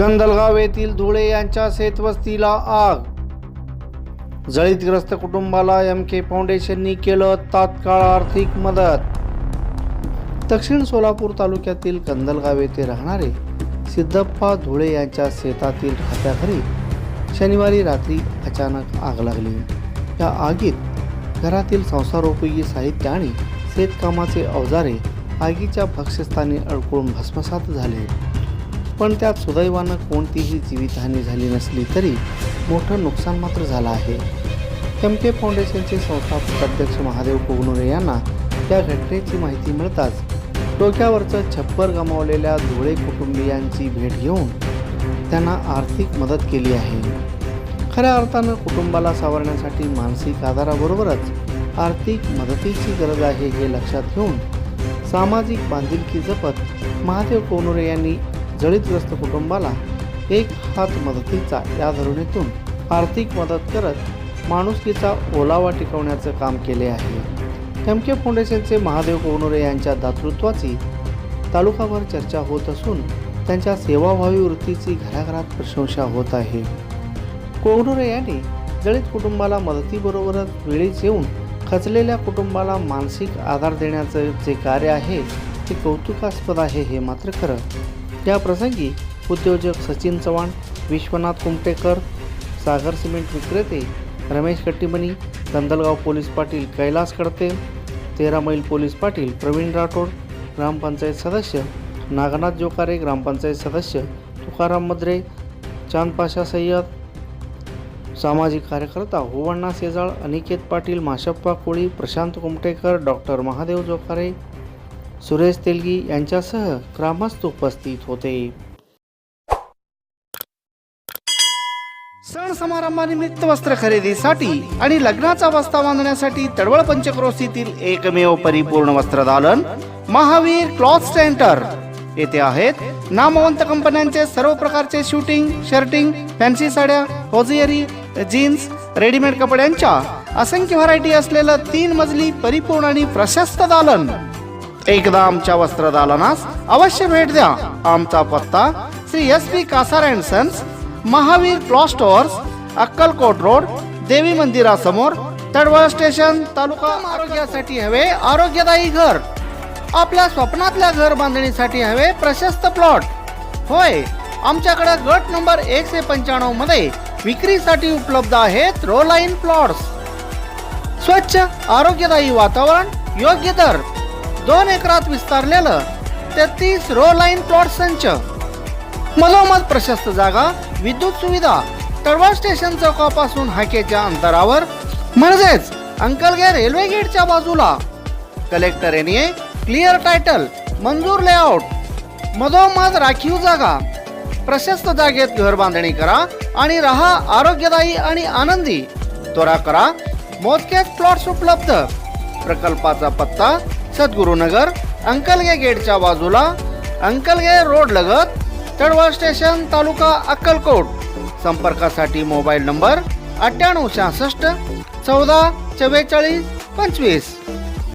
कंदलगाव येथील धुळे यांच्या शेतवस्तीला आग. जळीतग्रस्त कुटुंबाला एम के फाउंडेशननी केलं तात्काळ आर्थिक मदत. दक्षिण सोलापूर तालुक्यातील कंदलगाव येथे राहणारे सिद्धप्पा धुळे यांच्या शेतातील खात्याघरी शनिवारी रात्री अचानक आग लागली. या आगीत घरातील संसारोपयोगी साहित्य आणि शेतकामाचे अवजारे आगीच्या भक्ष्यस्थानी अडकून भस्मसात झाले. पण त्यात सुदैवानं कोणतीही जीवितहानी झाली नसली तरी मोठं नुकसान मात्र झालं आहे. एम के फाउंडेशनचे संस्थापक अध्यक्ष महादेव कोगनुरे यांना या घटनेची माहिती मिळताच डोक्यावरचं छप्पर गमावलेल्या धुळे कुटुंबियांची भेट घेऊन त्यांना आर्थिक मदत केली आहे. खऱ्या अर्थानं कुटुंबाला सावरण्यासाठी मानसिक आधाराबरोबरच आर्थिक मदतीची गरज आहे हे लक्षात घेऊन सामाजिक बांधिलकी जपत महादेव कोनुरे यांनी जळीतग्रस्त कुटुंबाला एक हात मदतीचा या धोरणीतून आर्थिक मदत करत माणुसकीचा ओलावा टिकवण्याचं काम केले आहे. एम के फाउंडेशनचे महादेव कोवनुरे यांच्या दातृत्वाची तालुकाभर चर्चा होत असून त्यांच्या सेवाभावी वृत्तीची घराघरात प्रशंसा होत आहे. कोवनुरे यांनी जळीत कुटुंबाला मदतीबरोबरच वेळीच येऊन खचलेल्या कुटुंबाला मानसिक आधार देण्याचं जे कार्य आहे ते कौतुकास्पद आहे हे मात्र खरं. या प्रसंगी उद्योजक सचिन चव्हाण विश्वनाथ कुमटेकर सागर सिमेंट विक्रेते रमेश कट्टीमणी कंदलगाव पोलीस पाटील कैलास कडते तेरा मैल पोलीस पाटील प्रवीण राठोड ग्रामपंचायत सदस्य नागनाथ जोकारे ग्रामपंचायत सदस्य तुकाराम मद्रे चांदपाशा सय्यद सामाजिक कार्यकर्ता होवण्णा सेजाळ अनिकेत पाटील माशप्पा कोळी प्रशांत कुमटेकर डॉक्टर महादेव जोकारे सुरेश तेलगी यांच्यासह ग्रामस्थ उपस्थित होते. सण समारंभानिमित्त वस्त्र खरेदीसाठी आणि लग्नाचा वस्ता बांधण्यासाठी तडवळ पंचक्रोशीतील एकमेव परिपूर्ण वस्त्रदालन महावीर क्लॉथ सेंटर. येथे आहेत नामवंत कंपन्यांचे सर्व प्रकारचे शूटिंग शर्टिंग फॅन्सी साड्या होजियरी जीन्स रेडीमेड कपड्यांच्या असंख्य व्हरायटी असलेलं तीन मजली परिपूर्ण आणि प्रशस्त दालन. एकदा आमच्या वस्त्रदालनास अवश्य भेट द्या. आमचा पत्ता Shri S P Kasar and sons Mahavir cloth stores Akkalkot road Devi मंदिरासमोर तडवळ स्टेशन तालुका आरोग्यासाठी हवे आरोग्यदायी घर. आपल्या स्वप्नातल्या घर बांधणीसाठी हवे प्रशस्त प्लॉट. होय आमच्याकडे गट नंबर एकशे पंच्याण्णवमध्ये विक्रीसाठी उपलब्ध आहेत रोलाईन प्लॉट्स. स्वच्छ आरोग्यदायी वातावरण योग्य दर. दोन एकरात विस्तारलेलं तेहतीस रो लाईन प्लॉट संच. मधोमध प्रशस्त जागा विद्युत सुविधा तळवा स्टेशन चौकापासून हाकेच्या अंतरावर म्हणजेच अंकलगे रेल्वे गेटच्या बाजूला. कलेक्टर यांनी क्लिअर टायटल मंजूर लेआउट मधोमध राखीव जागा. प्रशस्त जागेत घर बांधणी करा आणि राहा आरोग्यदायी आणि आनंदी. त्वरा करा मोजकेच प्लॉट्स उपलब्ध. प्रकल्पाचा पत्ता सद्गुरुनगर अंकलगे गेटच्या बाजूला अंकलगे रोड लगत तळवळ स्टेशन तालुका अक्कलकोट. संपर्कासाठी मोबाईल नंबर अठ्ठ्याण्णव शहासष्ट चौदा चव्वेचाळीस पंचवीस.